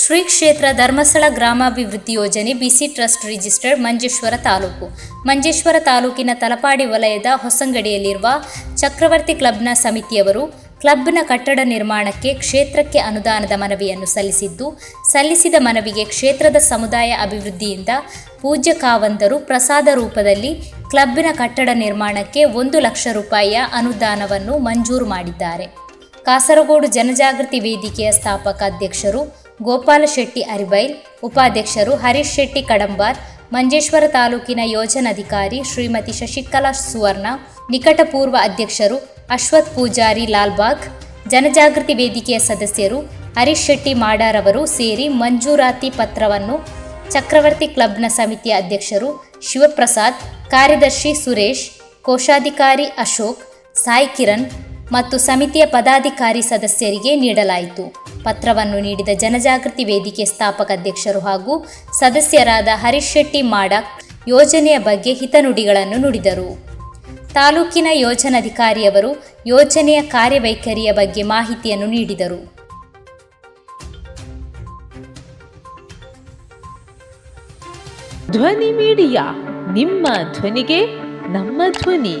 ಶ್ರೀ ಕ್ಷೇತ್ರ ಧರ್ಮಸ್ಥಳ ಗ್ರಾಮಾಭಿವೃದ್ಧಿ ಯೋಜನೆ BC trust registered Manjeshwar taluk. Manjeshwar ತಾಲೂಕಿನ ತಲಪಾಡಿ ವಲಯದ ಹೊಸಂಗಡಿಯಲ್ಲಿರುವ ಚಕ್ರವರ್ತಿ ಕ್ಲಬ್ನ ಸಮಿತಿಯವರು ಕ್ಲಬ್ನ ಕಟ್ಟಡ ನಿರ್ಮಾಣಕ್ಕೆ ಕ್ಷೇತ್ರಕ್ಕೆ ಅನುದಾನದ ಮನವಿಯನ್ನು ಸಲ್ಲಿಸಿದ್ದು, ಸಲ್ಲಿಸಿದ ಮನವಿಗೆ ಕ್ಷೇತ್ರದ ಸಮುದಾಯ ಅಭಿವೃದ್ಧಿಯಿಂದ ಪೂಜ್ಯ ಕಾವಂದರು ಪ್ರಸಾದ ರೂಪದಲ್ಲಿ ಕ್ಲಬ್ನ ಕಟ್ಟಡ ನಿರ್ಮಾಣಕ್ಕೆ ಒಂದು ಲಕ್ಷ ರೂಪಾಯಿಯ ಅನುದಾನವನ್ನು ಮಂಜೂರು ಮಾಡಿದ್ದಾರೆ. ಕಾಸರಗೋಡು ಜನಜಾಗೃತಿ ವೇದಿಕೆಯ ಸ್ಥಾಪಕ ಅಧ್ಯಕ್ಷರು ಗೋಪಾಲ ಶೆಟ್ಟಿ ಅರಿಬೈಲ್, ಉಪಾಧ್ಯಕ್ಷರು ಹರೀಶ್ ಶೆಟ್ಟಿ ಕಡಂಬಾರ್, ಮಂಜೇಶ್ವರ ತಾಲೂಕಿನ ಯೋಜನಾಧಿಕಾರಿ ಶ್ರೀಮತಿ ಶಶಿಕಲಾ ಸುವರ್ಣ, ನಿಕಟಪೂರ್ವ ಅಧ್ಯಕ್ಷರು ಅಶ್ವಥ್ ಪೂಜಾರಿ ಲಾಲ್ಬಾಗ್, ಜನಜಾಗೃತಿ ವೇದಿಕೆಯ ಸದಸ್ಯರು ಹರೀಶ್ ಶೆಟ್ಟಿ ಮಾಡಾರವರು ಸೇರಿ ಮಂಜೂರಾತಿ ಪತ್ರವನ್ನು ಚಕ್ರವರ್ತಿ ಕ್ಲಬ್ನ ಸಮಿತಿಯ ಅಧ್ಯಕ್ಷರು ಶಿವಪ್ರಸಾದ್, ಕಾರ್ಯದರ್ಶಿ ಸುರೇಶ್, ಕೋಶಾಧಿಕಾರಿ ಅಶೋಕ್ ಸಾಯಿ ಕಿರಣ್ ಮತ್ತು ಸಮಿತಿಯ ಪದಾಧಿಕಾರಿ ಸದಸ್ಯರಿಗೆ ನೀಡಲಾಯಿತು. ಪತ್ರವನ್ನು ನೀಡಿದ ಜನಜಾಗೃತಿ ವೇದಿಕೆ ಸ್ಥಾಪಕ ಅಧ್ಯಕ್ಷರು ಹಾಗೂ ಸದಸ್ಯರಾದ ಹರೀಶ್ ಶೆಟ್ಟಿ ಮಾಡಕ್ ಯೋಜನೆಯ ಬಗ್ಗೆ ಹಿತನುಡಿಗಳನ್ನು ನುಡಿದರು. ತಾಲೂಕಿನ ಯೋಜನಾಧಿಕಾರಿಯವರು ಯೋಜನೆಯ ಕಾರ್ಯವೈಖರಿಯ ಬಗ್ಗೆ ಮಾಹಿತಿಯನ್ನು ನೀಡಿದರು. ಧ್ವನಿ ಮೀಡಿಯಾ, ನಿಮ್ಮ ಧ್ವನಿಗೆ ನಮ್ಮ ಧ್ವನಿ.